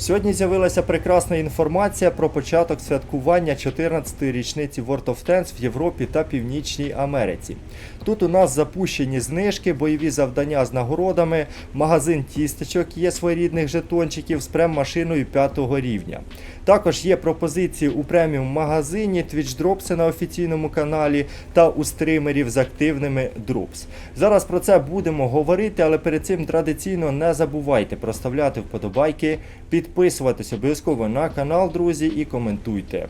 Сьогодні з'явилася прекрасна інформація про початок святкування 14-ї річниці World of Tanks в Європі та Північній Америці. Тут у нас запущені знижки, бойові завдання з нагородами, магазин тістечок, є своєрідних жетончиків з прем-машиною 5 рівня. Також є пропозиції у преміум магазині, Drops на офіційному каналі та у стримерів з активними Drops. Зараз про це будемо говорити, але перед цим традиційно не забувайте проставляти вподобайки, підписуватись обов'язково на канал, друзі, і коментуйте.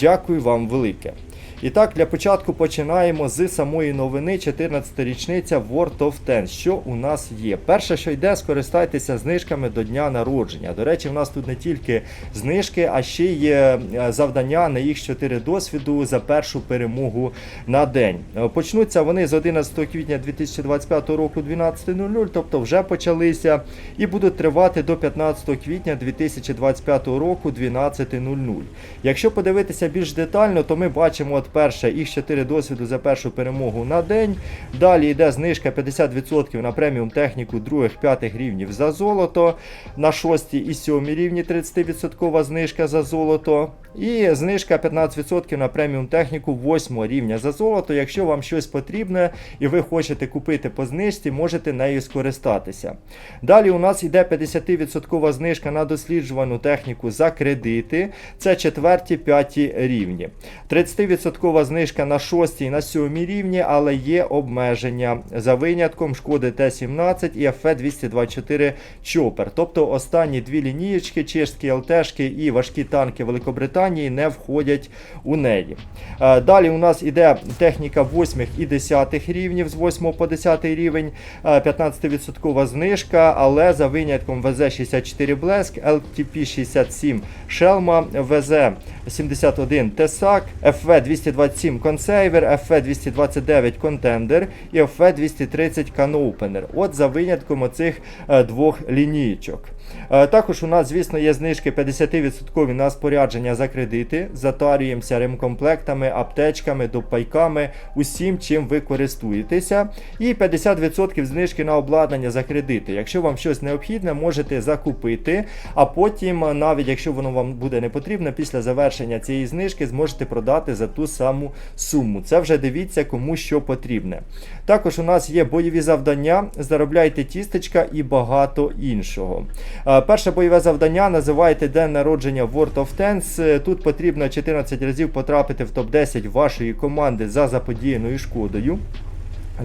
Дякую вам велике. І так, для початку починаємо з самої новини 14 річниця World of Tanks. Що у нас є? Перше, що йде, скористайтеся знижками до дня народження. До речі, в нас тут не тільки знижки, а ще є е, завдання на їх 4 досвіду за першу перемогу на день. Е, Почнуться вони з 11 квітня 2025 року 12.00, тобто вже почалися, і будуть тривати до 15 квітня 2025 року 12.00. Якщо подивитися більш детально, то ми бачимо от перше і 4 досвіду за першу перемогу на день. Далі йде знижка 50% на преміум техніку других п'ятих рівнів за золото, на 6 і 7 рівні 30% знижка за золото. І знижка 15% на преміум техніку 8 рівня за золото. Якщо вам щось потрібне і ви хочете купити по знижці, можете нею скористатися. Далі у нас йде 50% знижка на досліджувану техніку за кредити. Це 4-5 рівні. 30% знижка на 6 і на 7 рівні, але є обмеження за винятком шкоди Т-17 і ФЕ-224 Чопер. Тобто останні дві лінієчки, чешські ЛТшки і важкі танки Великобританії не входять у неї. Е, Далі у нас іде техніка 8 і 10 рівнів з 8 по 10 рівень, е, 15% знижка, але за винятком ВЗ-64 Блеск, LTP-67 Шелма, ВЗ-71 Тесак, FV-227 Консейвер, FV-229 Контендер і FV-230 Каноупенер. От за винятком оцих е, двох лінійочок. Е, Також у нас, звісно, є знижки 50% на спорядження за кредити. Затарюємося ремкомплектами, аптечками, допайками, усім, чим ви користуєтеся. І 50% знижки на обладнання за кредити. Якщо вам щось необхідне, можете закупити, а потім, навіть якщо воно вам буде не потрібно, після завершення цієї знижки зможете продати за ту саму суму. Це вже дивіться, кому що потрібне. Також у нас є бойові завдання, заробляйте тістечка і багато іншого. Е, Перше бойове завдання називаєте День народження World of Tanks. Е, Тут потрібно 14 разів потрапити в топ-10 вашої команди за заподіяною шкодою.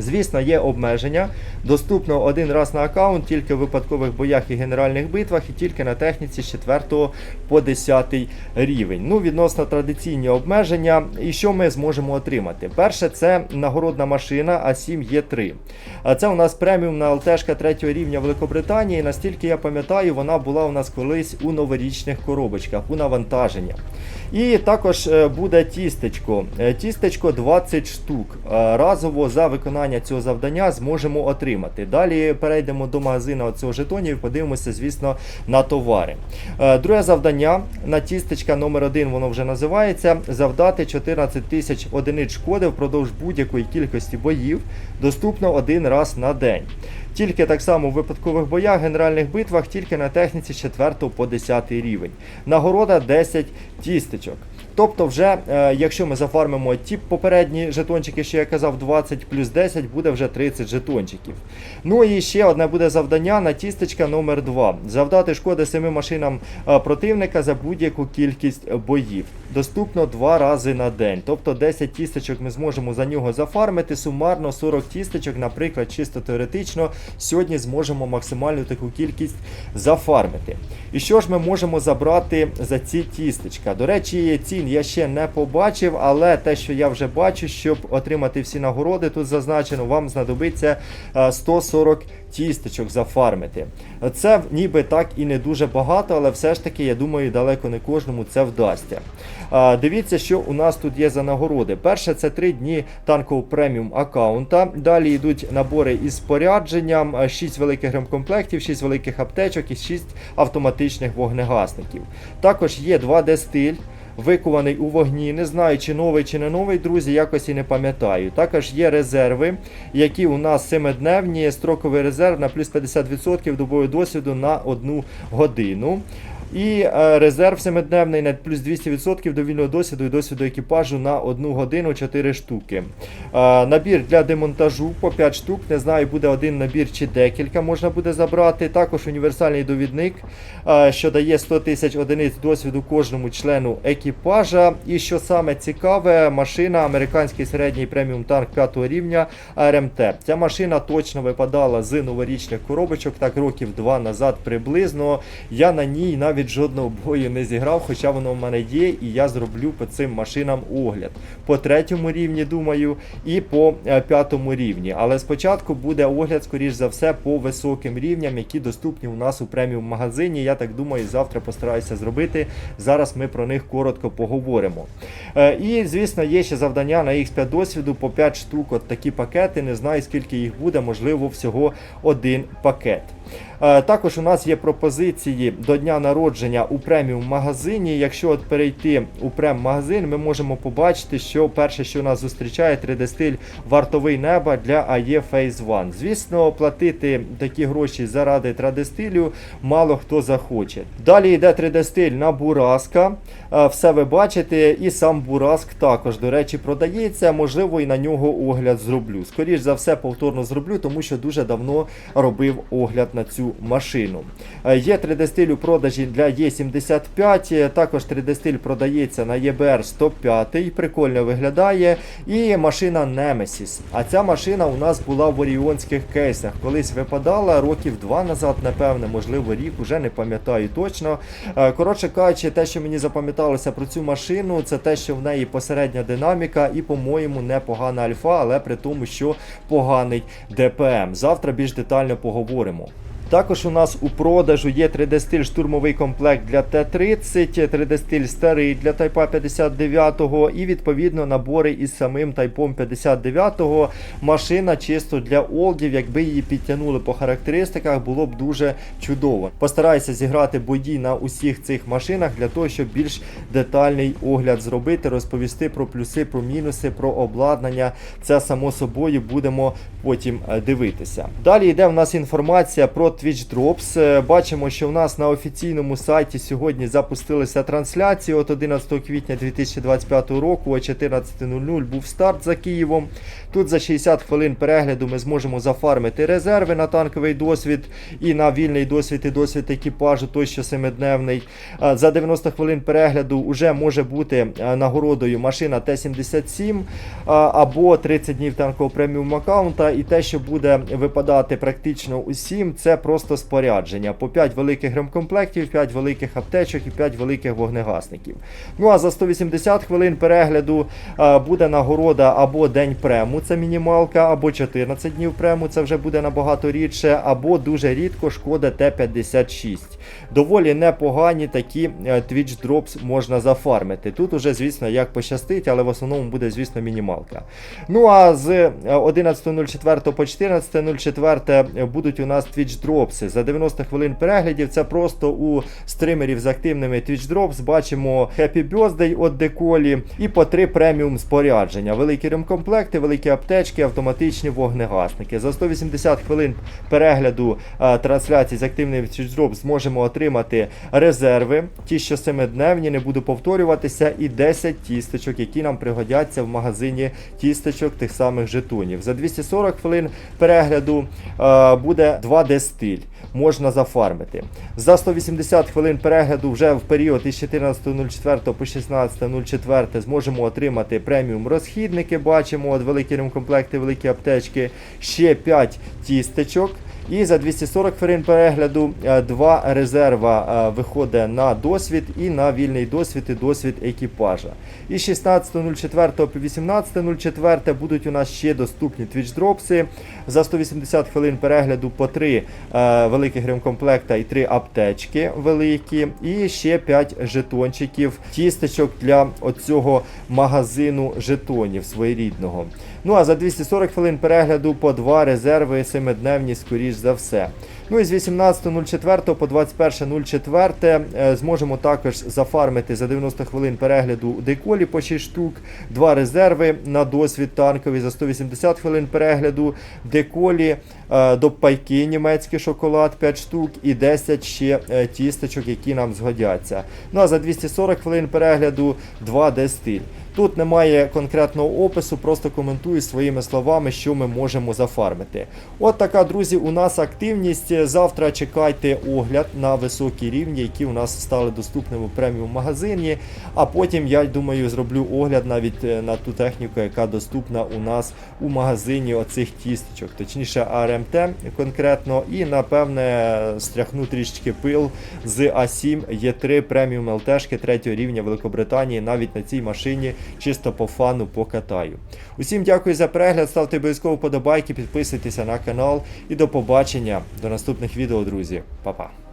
Звісно, є обмеження. Доступно один раз на аккаунт, тільки в випадкових боях і генеральних битвах, і тільки на техніці з 4 по 10 рівень. Ну, відносно традиційні обмеження. І що ми зможемо отримати? Перше, це нагородна машина А7 Є3. А Це у нас преміумна ЛТшка 3 рівня Великобританії. Настільки я пам'ятаю, вона була у нас колись у новорічних коробочках, у навантаження. І також е, буде тістечко. Е, Тістечко 20 штук. Е, Разово за виконання цього завдання зможемо отримати. Далі перейдемо до магазину цього жетонів і подивимося, звісно, на товари. Е, Друге завдання на тістечка номер 1 воно вже називається. Завдати 14 тисяч одиниць шкоди впродовж будь-якої кількості боїв. Доступно один раз на день. Тільки так само в випадкових боях, генеральних битвах, тільки на техніці 4 по 10 рівень. Нагорода 10 тістечок. Тобто, вже, е, якщо ми зафармимо ті попередні жетончики, що я казав, 20 плюс 10, буде вже 30 жетончиків. Ну і ще одне буде завдання на тістечка номер 2 Завдати шкоди 7 машинам е, противника за будь-яку кількість боїв. Доступно 2 рази на день. Тобто 10 тістечок ми зможемо за нього зафармити. Сумарно 40 тістечок, наприклад, чисто теоретично, сьогодні зможемо максимальну таку кількість зафармити. І що ж ми можемо забрати за ці тістечка? До речі, цін я ще не побачив, але те, що я вже бачу, щоб отримати всі нагороди, тут зазначено, вам знадобиться е, 140 тістечок зафармити. Це ніби так і не дуже багато, але все ж таки, я думаю, далеко не кожному це вдасться. Дивіться, що у нас тут є за нагороди. Перше, це 3 дні танкового преміум аккаунта. Далі йдуть набори із спорядженням, 6 великих ремкомплектів, 6 великих аптечок і 6 автоматичних вогнегасників. Також є 2D стиль. викований у вогні. Не знаю, чи новий, чи не новий, друзі, якось і не пам'ятаю. Також є резерви, які у нас семидневні, строковий резерв на плюс 50% добою досвіду на одну годину. І е, резерв семидневний на плюс 200% до вільного досвіду і досвіду екіпажу на 1 годину 4 штуки. Е, набір для демонтажу по 5 штук. Не знаю, буде один набір чи декілька можна буде забрати. Також універсальний довідник, е, що дає 100 тисяч одиниць досвіду кожному члену екіпажа. І що саме цікаве, машина американський середній преміум танк 5 рівня РМТ. Ця машина точно випадала з новорічних коробочок, так років два назад приблизно. Я на ній навіть жодного бою не зіграв, хоча воно в мене є, і я зроблю по цим машинам огляд. По третьому рівні, думаю, і по е, п'ятому рівні. Але спочатку буде огляд, скоріш за все, по високим рівням, які доступні у нас у преміум магазині. Я так думаю, завтра постараюся зробити. Зараз ми про них коротко поговоримо. Е, І, звісно, є ще завдання на X5 досвіду по 5 штук. От такі пакети. Не знаю, скільки їх буде, можливо, всього один пакет. Е, Також у нас є пропозиції до дня народження у преміум магазині. Якщо от перейти у прем магазин, ми можемо побачити, що перше, що нас зустрічає, 3D-стиль вартовий неба для AE Phase 1. Звісно, платити такі гроші заради 3D-стилю мало хто захоче. Далі йде 3D-стиль на Бураска. Е, Все ви бачите, і сам Бураск також, до речі, продається. Можливо, і на нього огляд зроблю. Скоріш за все, повторно зроблю, тому що дуже давно робив огляд на цю машину. Е, Є 3D-стиль у продажі для Е75, е, також 3D-стиль продається на ЄБР 105, прикольно виглядає. І машина Nemesis. А ця машина у нас була в оріонських кейсах. Колись випадала років два назад, напевне, можливо, рік, уже не пам'ятаю точно. Е, Коротше кажучи, те, що мені запам'яталося про цю машину, це те, що в неї посередня динаміка і, по-моєму, непогана альфа, але при тому, що поганий ДПМ. Завтра більш детально поговоримо. Також у нас у продажу є 3D-стиль штурмовий комплект для Т-30, 3D-стиль старий для Тайпа 59 і відповідно набори із самим Тайпом 59-го. Машина чисто для олдів, якби її підтягнули по характеристиках, було б дуже чудово. Постараюся зіграти бої на усіх цих машинах для того, щоб більш детальний огляд зробити, розповісти про плюси, про мінуси, про обладнання. Це само собою будемо потім е, дивитися. Далі йде в нас інформація про Twitch Drops. Е, Бачимо, що в нас на офіційному сайті сьогодні запустилися трансляції. От 11 квітня 2025 року о 14.00 був старт за Києвом. Тут за 60 хвилин перегляду ми зможемо зафармити резерви на танковий досвід і на вільний досвід і досвід екіпажу, той що семидневний. Е, За 90 хвилин перегляду вже може бути е, нагородою машина Т-77 е, або 30 днів танкового преміум аккаунта. І те, що буде випадати практично усім, це просто спорядження. По 5 великих ремкомплектів, 5 великих аптечок і 5 великих вогнегасників. Ну а за 180 хвилин перегляду е, буде нагорода або день прему, це мінімалка, або 14 днів прему, це вже буде набагато рідше, або дуже рідко шкода Т-56. Доволі непогані такі е, Twitch Drops можна зафармити. Тут уже, звісно, як пощастить, але в основному буде, звісно, мінімалка. Ну а з е, 11.04 по 14.04 будуть у нас Twitch Drops. За 90 хвилин переглядів це просто у стримерів з активними Twitch Drops бачимо Happy Birthday від Деколі і по три преміум спорядження. Великі ремкомплекти, великі аптечки, автоматичні вогнегасники. За 180 хвилин перегляду е, трансляції з активним Twitch Drops зможемо отримати резерви, ті, що семидневні, не буду повторюватися, і 10 тістечок, які нам пригодяться в магазині тістечок тих самих жетонів. За 240 хвилин перегляду е, буде 2D стиль. Можна зафармити. За 180 хвилин перегляду вже в період із 14.04 по 16.04 зможемо отримати преміум розхідники. Бачимо от великі ремкомплекти, великі аптечки, ще 5 тістечок. І за 240 хвилин перегляду е, два резерва е, виходить на досвід і на вільний досвід і досвід екіпажа. І 16.04 по 18.04 будуть у нас ще доступні Twitch дропси. За 180 хвилин перегляду по 3 е, великих ремкомплекта і 3 аптечки великі. І ще 5 жетончиків, тістечок для оцього магазину жетонів своєрідного. Ну а за 240 хвилин перегляду по два резерви семидневні, скоріш за все. Ну і з 18.04 по 21.04 е, зможемо також зафармити за 90 хвилин перегляду деколі по 6 штук, два резерви на досвід танковий за 180 хвилин перегляду, деколі е, до пайки німецький шоколад 5 штук і 10 ще е, тістечок, які нам згодяться. Ну а за 240 хвилин перегляду 2 D-стиль. Тут немає конкретного опису, просто коментую своїми словами, що ми можемо зафармити. От така, друзі, у нас активність. Завтра чекайте огляд на високі рівні, які у нас стали доступними в преміум магазині. А потім, я думаю, зроблю огляд навіть е, на ту техніку, яка доступна у нас у магазині оцих тістечок, точніше АРМТ конкретно, і напевне стряхну трішечки пил з А7 Є3 преміум ЛТшки третього рівня Великобританії навіть на цій машині чисто по фану покатаю. Усім дякую за перегляд, ставте обов'язково вподобайки, підписуйтеся на канал. І до побачення. До наступних відео, друзі. Па-па.